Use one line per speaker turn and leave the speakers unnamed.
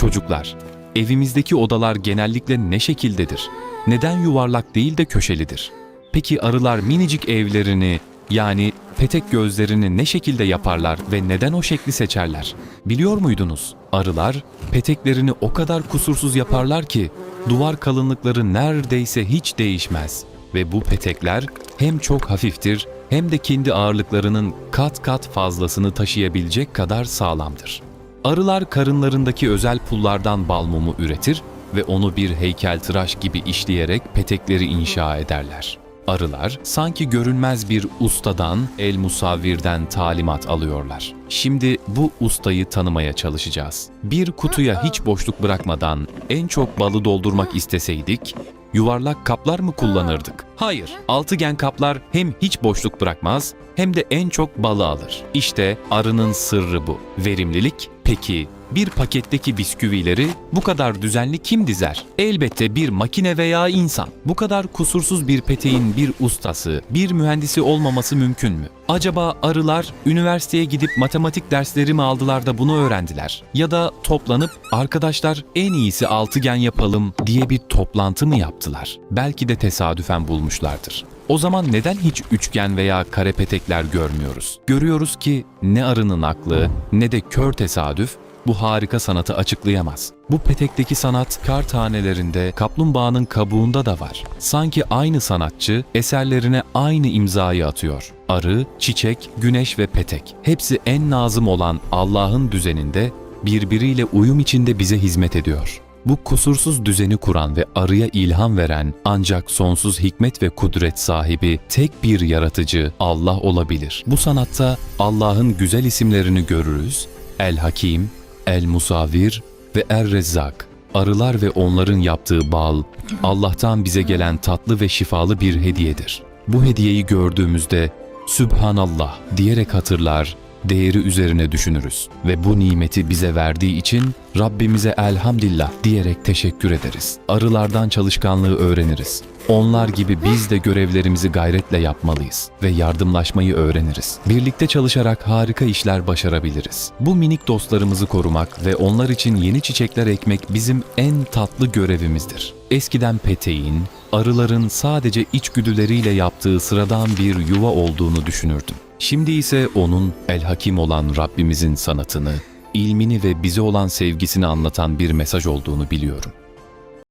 Çocuklar, evimizdeki odalar genellikle ne şekildedir? Neden yuvarlak değil de köşelidir? Peki arılar minicik evlerini yani petek gözlerini ne şekilde yaparlar ve neden o şekli seçerler? Biliyor muydunuz? Arılar peteklerini o kadar kusursuz yaparlar ki duvar kalınlıkları neredeyse hiç değişmez ve bu petekler hem çok hafiftir hem de kendi ağırlıklarının kat kat fazlasını taşıyabilecek kadar sağlamdır. Arılar karınlarındaki özel pullardan bal mumu üretir ve onu bir heykeltıraş gibi işleyerek petekleri inşa ederler. Arılar sanki görünmez bir ustadan, el musavvirden talimat alıyorlar. Şimdi bu ustayı tanımaya çalışacağız. Bir kutuya hiç boşluk bırakmadan en çok balı doldurmak isteseydik, yuvarlak kaplar mı kullanırdık? Hayır, altıgen kaplar hem hiç boşluk bırakmaz hem de en çok balı alır. İşte arının sırrı bu. Verimlilik peki bir paketteki bisküvileri bu kadar düzenli kim dizer? Elbette bir makine veya insan. Bu kadar kusursuz bir peteğin bir ustası, bir mühendisi olmaması mümkün mü? Acaba arılar üniversiteye gidip matematik dersleri mi aldılar da bunu öğrendiler? Ya da toplanıp arkadaşlar en iyisi altıgen yapalım diye bir toplantı mı yaptılar? Belki de tesadüfen bulmuşlardır. O zaman neden hiç üçgen veya kare petekler görmüyoruz? Görüyoruz ki ne arının aklı ne de kör tesadüf bu harika sanatı açıklayamaz. Bu petekteki sanat kar tanelerinde, kaplumbağanın kabuğunda da var. Sanki aynı sanatçı eserlerine aynı imzayı atıyor. Arı, çiçek, güneş ve petek. Hepsi en nazım olan Allah'ın düzeninde birbiriyle uyum içinde bize hizmet ediyor. Bu kusursuz düzeni kuran ve arıya ilham veren ancak sonsuz hikmet ve kudret sahibi tek bir yaratıcı Allah olabilir. Bu sanatta Allah'ın güzel isimlerini görürüz. El Hakim, El Musavir ve Er Rezzak. Arılar ve onların yaptığı bal, Allah'tan bize gelen tatlı ve şifalı bir hediyedir. Bu hediyeyi gördüğümüzde Sübhanallah diyerek hatırlar, değeri üzerine düşünürüz ve bu nimeti bize verdiği için Rabbimize elhamdillah diyerek teşekkür ederiz. Arılardan çalışkanlığı öğreniriz. Onlar gibi biz de görevlerimizi gayretle yapmalıyız ve yardımlaşmayı öğreniriz. Birlikte çalışarak harika işler başarabiliriz. Bu minik dostlarımızı korumak ve onlar için yeni çiçekler ekmek bizim en tatlı görevimizdir. Eskiden peteğin, arıların sadece içgüdüleriyle yaptığı sıradan bir yuva olduğunu düşünürdüm. Şimdi ise onun el hakim olan Rabbimizin sanatını, ilmini ve bize olan sevgisini anlatan bir mesaj olduğunu biliyorum.